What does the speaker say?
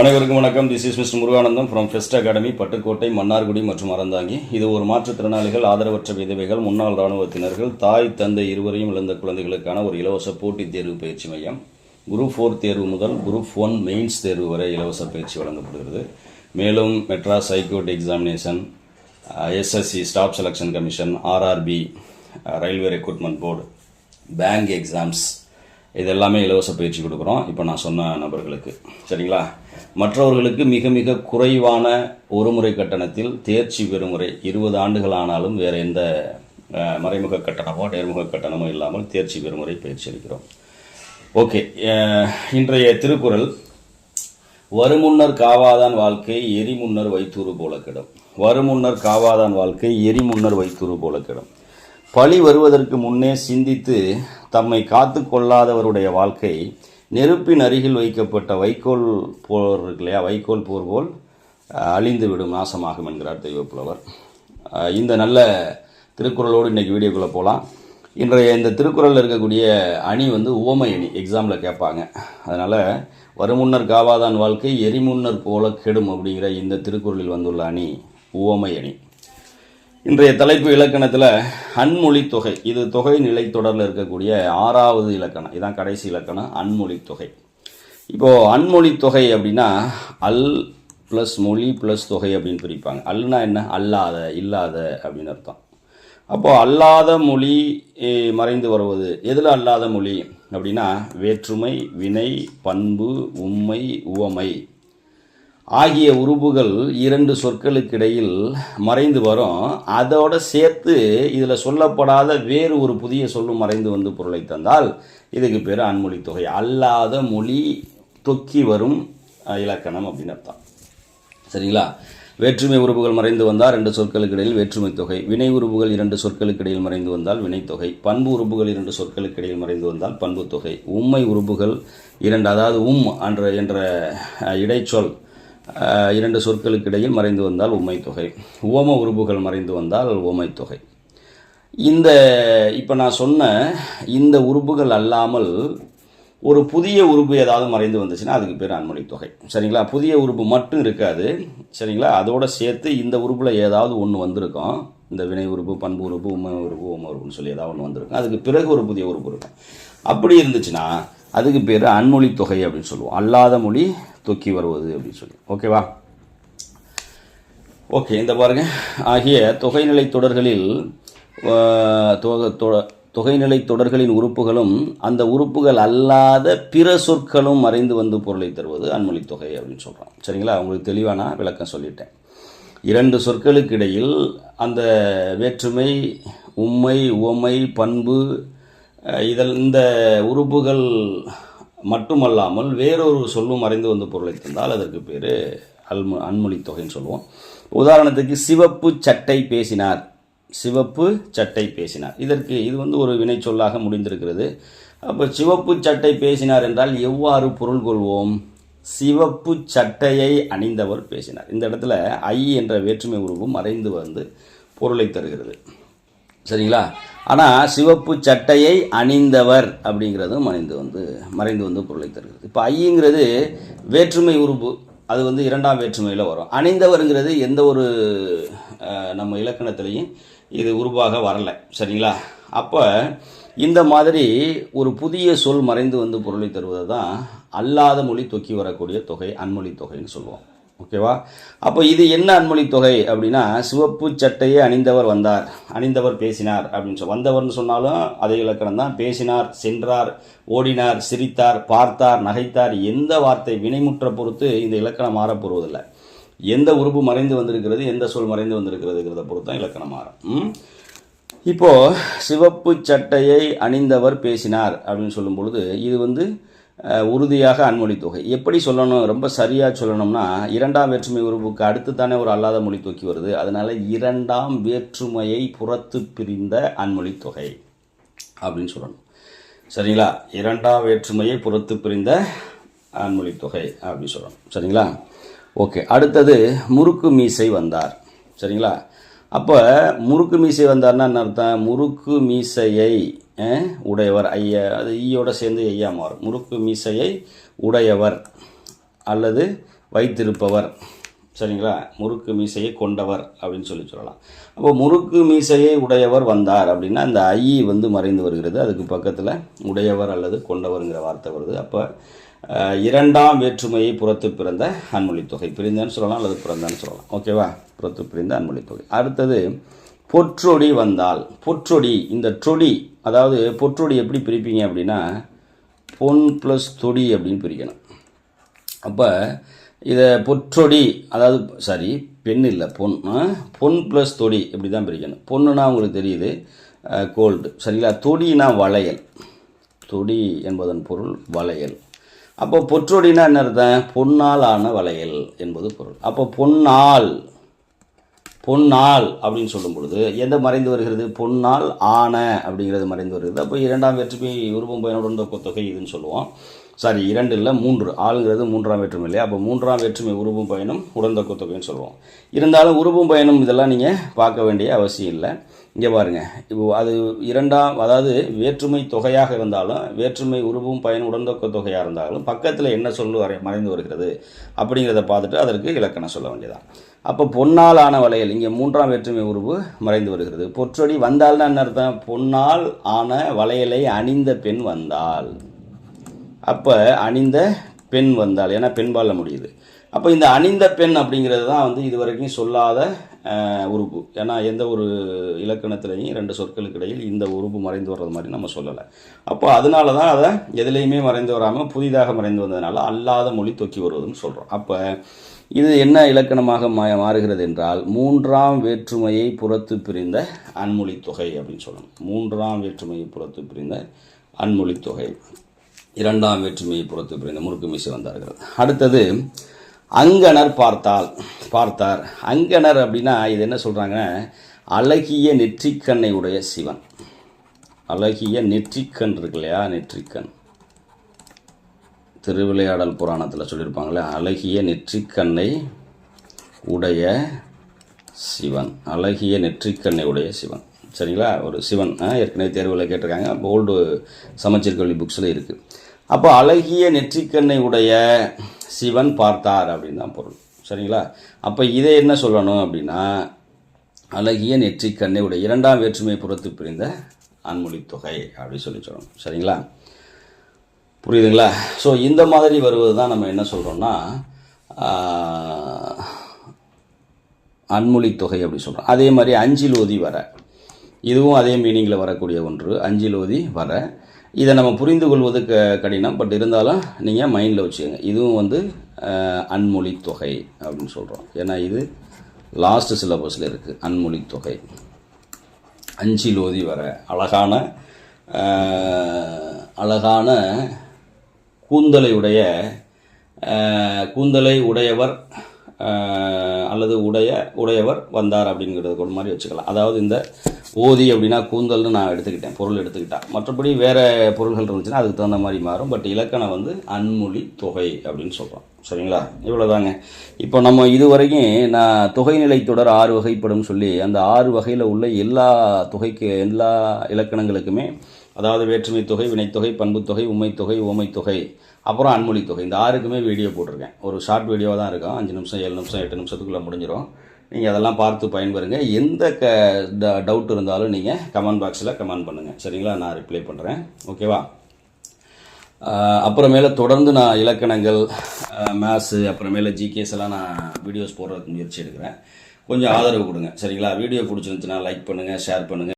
அனைவருக்கும் வணக்கம். This is mister Muruganandam from Fest Academy Pattukkottai Mannargudi மற்றும் அறந்தாங்கி. இது ஒரு மாற்றுத்திறனாளிகள் ஆதரவற்ற விதவைகள் முன்னாள் இராணுவத்தினர்கள் தாய் தந்தை இருவரையும் இழந்த குழந்தைகளுக்கான ஒரு இலவச போட்டித் தேர்வு பயிற்சி மையம். குரூப் ஃபோர் தேர்வு முதல் குரூப் ஒன் மெயின்ஸ் தேர்வு வரை இலவச பயிற்சி வழங்கப்படுகிறது. மேலும் Madras high court examination SSC staff selection commission RRB railway recruitment board bank exams இது எல்லாமே இலவச பயிற்சி கொடுக்குறோம். இப்போ நான் சொன்ன நபர்களுக்கு. சரிங்களா? மற்றவர்களுக்கு மிக மிக குறைவான ஒரு முறை கட்டணத்தில் தேர்ச்சி பெறும் முறை இருபது ஆண்டுகள் ஆனாலும் வேறு எந்த மறைமுக கட்டணமோ நேர்முக கட்டணமோ இல்லாமல் தேர்ச்சி பெறுமுறை பயிற்சி அளிக்கிறோம். ஓகே. இன்றைய திருக்குறள் வருமுன்னர் காவாதான் வாழ்க்கை எரிமுன்னர் வைத்தூறு போல கிடும் வருமுன்னர் காவாதான் வாழ்க்கை எரிமுன்னர் வைத்தூறு போல கிடும் பழி வருவதற்கு முன்னே சிந்தித்து தம்மை காத்து கொள்ளாதவருடைய வாழ்க்கை நெருப்பின் அருகில் வைக்கப்பட்ட வைக்கோல் போர் இல்லையா? வைக்கோல் போர் போல் அழிந்துவிடும் நாசமாகும் என்கிறார் தெய்வப்புலவர். இந்த நல்ல திருக்குறளோடு இன்னைக்கு வீடியோக்குள்ளே போகலாம் இன்றைய இந்த திருக்குறளில் இருக்கக்கூடிய அணி வந்து உவமை அணி எக்ஸாமில் கேட்பாங்க. அதனால் வருமுன்னர் காவாதான் வாழ்க்கை எரிமுன்னர் போல கெடும் அப்படிங்கிற இந்த திருக்குறளில் வந்துள்ள அணி உவமை அணி. இன்றைய தலைப்பு இலக்கணத்தில் அன்மொழி தொகை. இது தொகை நிலை தொடரில் இருக்கக்கூடிய ஆறாவது இலக்கணம். இதுதான் கடைசி இலக்கணம். அன்மொழி தொகை. இப்போது அன்மொழி தொகை அப்படின்னா அல் ப்ளஸ் மொழி ப்ளஸ் தொகை அப்படின்னு பிரிப்பாங்க. அல்னா என்ன? அல்லாத இல்லாத அப்படின்னு அர்த்தம். அப்போது அல்லாத மொழி மறைந்து வருவது. எதில் அல்லாத மொழி அப்படின்னா வேற்றுமை வினை பண்பு உண்மை உவமை. ஆகிய உறுப்புகள் இரண்டு சொற்களுக்கிடையில் மறைந்து வரும். அதோட சேர்த்து இதில் சொல்லப்படாத வேறு ஒரு புதிய சொல்லும் மறைந்து வந்து பொருளை தந்தால் இதுக்கு பேர் அன்மொழி தொகை. அல்லாத மொழி தொக்கி வரும் இலக்கணம் அப்படின்னு அர்த்தம். சரிங்களா? வேற்றுமை உறுப்புகள் மறைந்து வந்தால் ரெண்டு சொற்களுக்கு இடையில் வேற்றுமை தொகை. வினை உறுப்புகள் இரண்டு சொற்களுக்கு இடையில் மறைந்து வந்தால் வினைத்தொகை பண்பு உறுப்புகள் இரண்டு சொற்களுக்கு இடையில் மறைந்து வந்தால் பண்பு தொகை. உண்மை உறுப்புகள் இரண்டு அதாவது உம் என்ற என்ற இடைச்சொல் இரண்டு சொற்களுக்கு இடையில் மறைந்து வந்தால் உம்மை தொகை. உவம உறுப்புகள் மறைந்து வந்தால் உவமை தொகை. இந்த இப்போ நான் சொன்ன இந்த உறுப்புகள் அல்லாமல் ஒரு புதிய உறுப்பு ஏதாவது மறைந்து வந்துச்சுன்னா அதுக்கு பேர் அன்மொழி தொகை. சரிங்களா? புதிய உறுப்பு மட்டும் இருக்காது. சரிங்களா? அதோட சேர்த்து இந்த உறுப்பில் ஏதாவது ஒன்று வந்திருக்கும். இந்த வினை உறுப்பு பண்பு உறுப்பு உண்மை உறுப்பு உம உறுப்புன்னு சொல்லி ஏதாவது ஒன்று வந்திருக்கும். அதுக்கு பிறகு ஒரு புதிய உறுப்பு இருக்கும். அப்படி இருந்துச்சுன்னா அதுக்கு பேர் அன்மொழி தொகை அப்படின்னு சொல்லுவோம். அல்லாத மொழி தொக்கி வருவது அப்படின்னு சொல்லி. ஓகேவா ஓகே இந்த பாருங்க. ஆகிய தொகைநிலை தொடர்களில் தொகைநிலை தொடர்களின் உறுப்புகளும் அந்த உறுப்புகள் அல்லாத பிற சொற்களும் மறைந்து வந்து பொருளை தருவது அன்மொழி தொகை அப்படின்னு சொல்கிறோம் சரிங்களா? உங்களுக்கு தெளிவான விளக்கம் சொல்லிட்டேன். இரண்டு சொற்களுக்கு இடையில் அந்த வேற்றுமை உம்மை உவமை பண்பு அஹ், இதில் இந்த உறுப்புகள் மட்டுமல்லாமல் வேறொரு சொல்லும் மறைந்து வந்து பொருளை தந்தால் அதற்கு பேர் அல்மு அன்மொழி தொகைன்னு சொல்லுவோம். உதாரணத்துக்கு சிவப்பு சட்டை பேசினார். சிவப்பு சட்டை பேசினார். இதற்கு இது வந்து ஒரு வினை சொல்லாக முடிந்திருக்கிறது. அப்போ சிவப்பு சட்டை பேசினார் என்றால் எவ்வாறு பொருள் கொள்வோம்? சிவப்பு சட்டையை அணிந்தவர் பேசினார். இந்த இடத்துல ஐ என்ற வேற்றுமை உருவம் மறைந்து வந்து பொருளை தருகிறது. சரிங்களா? ஆனால் சிவப்பு சட்டையை அணிந்தவர் அப்படிங்கிறதும் மறைந்து வந்து மறைந்து வந்து பொருளை தருகிறது. இப்போ ஐங்கிறது வேற்றுமை உறுப்பு. அது வந்து இரண்டாம் வேற்றுமையில் வரும். அணிந்தவருங்கிறது எந்த ஒரு நம்ம இலக்கணத்திலையும் இது உருவாக வரலை. சரிங்களா? அப்போ இந்த மாதிரி ஒரு புதிய சொல் மறைந்து வந்து பொருளை தருவது தான் அல்லாத மொழி தொக்கி வரக்கூடிய தொகை அன்மொழி தொகைன்னு சொல்லுவோம். ஓகேவா? அப்போ இது என்ன அன்மொழி தொகை அப்படின்னா சிவப்பு சட்டையை அணிந்தவர் வந்தார் அணிந்தவர் பேசினார் அப்படின்னு சொல் வந்தவர்னு சொன்னாலும் அதே இலக்கணம் தான். பேசினார் சென்றார் ஓடினார் சிரித்தார் பார்த்தார் நகைத்தார் எந்த வார்த்தை வினைமுற்ற பொறுத்து இந்த இலக்கணம் மாறப்போவதில்லை எந்த உறுப்பு மறைந்து வந்திருக்கிறது எந்த சொல் மறைந்து வந்திருக்கிறதுங்கிறத பொறுத்து தான் இலக்கணம் மாறும். இப்போது சிவப்பு சட்டையை அணிந்தவர் பேசினார் அப்படின்னு சொல்லும் பொழுது இது வந்து உறுதியாக அன்மொழி தொகை. எப்படி சொல்லணும் ரொம்ப சரியாக சொல்லணும்னா இரண்டாம் வேற்றுமை உறுப்புக்கு அடுத்து தானே ஒரு அல்லாத மொழி தொகை வருது. அதனால் இரண்டாம் வேற்றுமையை புறத்து பிரிந்த அன்மொழி தொகை அப்படின்னு சொல்லணும். சரிங்களா? இரண்டாம் வேற்றுமையை புறத்து பிரிந்த ஆண்மொழி தொகை அப்படின்னு சொல்லணும். சரிங்களா? ஓகே. அடுத்தது முறுக்கு மீசை வந்தார். சரிங்களா? அப்போ முறுக்கு மீசை வந்தார்னா என்ன அர்த்தம்? முறுக்கு மீசையை உடையவர் ஐயா அது ஈயோட சேர்ந்து ஐயா மாறும். முறுக்கு மீசையை உடையவர் அல்லது வைத்திருப்பவர். சரிங்களா? முறுக்கு மீசையை கொண்டவர் அப்படின்னு சொல்லி சொல்லலாம். அப்போ முறுக்கு மீசையை உடையவர் வந்தார் அப்படின்னா அந்த ஐ வந்து மறைந்து வருகிறது. அதுக்கு பக்கத்தில் உடையவர் அல்லது கொண்டவருங்கிற வார்த்தை வருது. அப்போ இரண்டாம் வேற்றுமையை புறத்து பிறந்த அன்மொழி தொகை. பிரிந்தன்னு சொல்லலாம் அல்லது பிறந்தான்னு சொல்லலாம். ஓகேவா? புறத்து பிரிந்த அன்மொழி தொகை. அடுத்தது பொற்றொடி வந்தால் பொற்றொடி இந்த ட்ரொடி அதாவது பொற்றொடி எப்படி பிரிப்பீங்க அப்படின்னா பொன் ப்ளஸ் தொடி அப்படின்னு பிரிக்கணும். அப்போ இதை பொற்றொடி அதாவது சாரி பெண் இல்லை பொன் பொன் ப்ளஸ் தொடி இப்படி தான் பிரிக்கணும். பொண்ணுனா உங்களுக்கு தெரியுது கோல்டு சரிங்களா? தொடினா வளையல். தொடி என்பதன் பொருள் வளையல். அப்போ பொற்றொடினா என்ன அர்த்தம்? பொன்னால் ஆன வளையல் என்பது பொருள். அப்போ பொன்னால் பொன்னால் அப்படின்னு சொல்லும் பொழுது எந்த மறைந்து வருகிறது? பொன்னால் ஆன அப்படிங்கிறது மறைந்து வருகிறது. அப்போ இரண்டாம் வெற்றி உருவம் பயனுடன் தொகை இதுன்னு சொல்லுவோம். சாரி இரண்டு இல்லை மூன்று. ஆளுங்கிறது மூன்றாம் வேற்றுமை இல்லையா? அப்போ மூன்றாம் வேற்றுமை உருவும் பயனும் உடந்தொக்க தொகைன்னு சொல்லுவோம் இருந்தாலும் உருவும் பயணம் இதெல்லாம் நீங்கள் பார்க்க வேண்டிய அவசியம் இல்லை. இங்கே பாருங்கள் இப்போ அது இரண்டாம் அதாவது வேற்றுமை தொகையாக இருந்தாலும் வேற்றுமை உருவும் பயன் உடந்தொக்க தொகையாக இருந்தாலும் பக்கத்தில் என்ன சொல்லு வரை மறைந்து வருகிறது அப்படிங்கிறத பார்த்துட்டு அதற்கு இலக்கணம் சொல்ல வேண்டியதான் அப்போ பொன்னால் ஆன வளையல் இங்கே மூன்றாம் வேற்றுமை உருவு மறைந்து வருகிறது. பொற்றொடி வந்தால்னா என்ன அர்த்தம்? பொன்னால் ஆன வளையலை அணிந்த பெண் வந்தால் அப்போ அணிந்த பெண் வந்தால் ஏன்னா பெண்பாலில் முடியுது. அப்போ இந்த அணிந்த பெண் அப்படிங்கிறது தான் வந்து இது வரைக்கும் சொல்லாத உறுப்பு. ஏன்னா எந்த ஒரு இலக்கணத்திலையும் ரெண்டு சொற்களுக்கு இடையில் இந்த உறுப்பு மறைந்து வர்றது மாதிரி நம்ம சொல்லலை. அப்போ அதனால தான் அதை எதுலேயுமே மறைந்து வராமல் புதிதாக மறைந்து வந்ததுனால அல்லாத மொழி தொக்கி வருவதுன்னு சொல்கிறோம் அப்போ இது என்ன இலக்கணமாக மா மாறுகிறது என்றால் மூன்றாம் வேற்றுமையை புறத்து பிரிந்த அன்மொழி தொகை அப்படின்னு சொல்லணும். மூன்றாம் வேற்றுமையை புறத்து பிரிந்த அன்மொழி தொகை. இரண்டாம் வேற்றுமையை புறத்து பிரிந்த முறுக்கு மீசை வந்தார்கள். அடுத்தது அங்கனர் பார்த்தால் பார்த்தார். அங்கனர் அப்படின்னா இது என்ன சொல்கிறாங்கன்னா அழகிய நெற்றிக்கண்ணை உடைய சிவன். அழகிய நெற்றிக்கண் இருக்கு இல்லையா? நெற்றிக்கண். திருவிளையாடல் புராணத்தில் சொல்லியிருப்பாங்களே அழகிய நெற்றிக்கண்ணை உடைய சிவன். அழகிய நெற்றிக்கண்ணை உடைய சிவன். சரிங்களா? ஒரு சிவன் ஆ, ஏற்கனவே தேர்வில் கேட்டிருக்காங்க. ஓல்டு சமச்சீர் கல்வி புக்ஸில் இருக்குது அப்போ அழகிய நெற்றிக்கண்ணை உடைய சிவன் பார்த்தார் அப்படின்னு தான் பொருள். சரிங்களா? அப்போ இதை என்ன சொல்லணும் அப்படின்னா அழகிய நெற்றிக்கண்ணை உடைய இரண்டாம் வேற்றுமை புறத்து பிரிந்த அன்மொழி தொகை அப்படின்னு சொல்லி சொல்லணும். சரிங்களா? புரியுதுங்களா? ஸோ இந்த மாதிரி வருவது தான் நம்ம என்ன சொல்கிறோம்னா அன்மொழி தொகை அப்படி சொல்கிறோம் அதே மாதிரி அஞ்சில் ஓதி வர. இதுவும் அதே மீனிங்கில் வரக்கூடிய ஒன்று. அஞ்சில் ஓதி வர. இதை நம்ம புரிந்து கொள்வது க கடினம். பட் இருந்தாலும் நீங்கள் மைண்டில் வச்சுக்கோங்க. இதுவும் வந்து அன்மொழி தொகை அப்படின்னு சொல்கிறோம் ஏன்னா இது லாஸ்ட் சிலபஸில் இருக்குது அன்மொழி தொகை. அஞ்சில் ஓதி வர. அழகான அழகான கூந்தலை உடைய கூந்தலை உடையவர் அல்லது உடைய உடையவர் வந்தார் அப்படிங்கிறது ஒரு மாதிரி வச்சுக்கலாம். அதாவது இந்த ஓதி அப்படின்னா கூந்தல்னு நான் எடுத்துக்கிட்டேன் பொருள் எடுத்துக்கிட்டேன் மற்றபடி வேறு பொருள்கள் இருந்துச்சுன்னா அதுக்கு தகுந்த மாதிரி மாறும். பட் இலக்கணம் வந்து அன்மொழி தொகை அப்படின்னு சொல்கிறோம் சரிங்களா? இவ்வளோதாங்க இப்போ நம்ம இது வரைக்கும் நான் தொகைநிலை தொடர் ஆறு வகைப்படும் சொல்லி அந்த ஆறு வகையில் உள்ள எல்லா தொகைக்கு எல்லா இலக்கணங்களுக்குமே அதாவது வேற்றுமை தொகை வினைத்தொகை பண்புத்தொகை உண்மைத்தொகை ஓமைத்தொகை அப்புறம் அன்மொழி தொகை. இந்த ஆறுக்குமே வீடியோ போட்டிருக்கேன். ஒரு ஷார்ட் வீடியோ தான் இருக்கும். அஞ்சு நிமிஷம் ஏழு நிமிஷம் எட்டு நிமிஷத்துக்குள்ளே முடிஞ்சிடும் நீங்கள் அதெல்லாம் பார்த்து பயன்பெறுங்க. எந்த க டவுட் இருந்தாலும் நீங்கள் கமெண்ட் பாக்ஸில் கமெண்ட் பண்ணுங்கள் சரிங்களா? நான் ரிப்ளை பண்ணுறேன் ஓகேவா அப்புறமேல தொடர்ந்து நான் இலக்கணங்கள் மேத்ஸு அப்புறமேல ஜிகேஸ் எல்லாம் நான் வீடியோஸ் போடுறதுக்கு முயற்சி எடுக்கிறேன். கொஞ்சம் ஆதரவு கொடுங்க. சரிங்களா? வீடியோ பிடிச்சிருந்துச்சுன்னா லைக் பண்ணுங்கள் ஷேர் பண்ணுங்கள்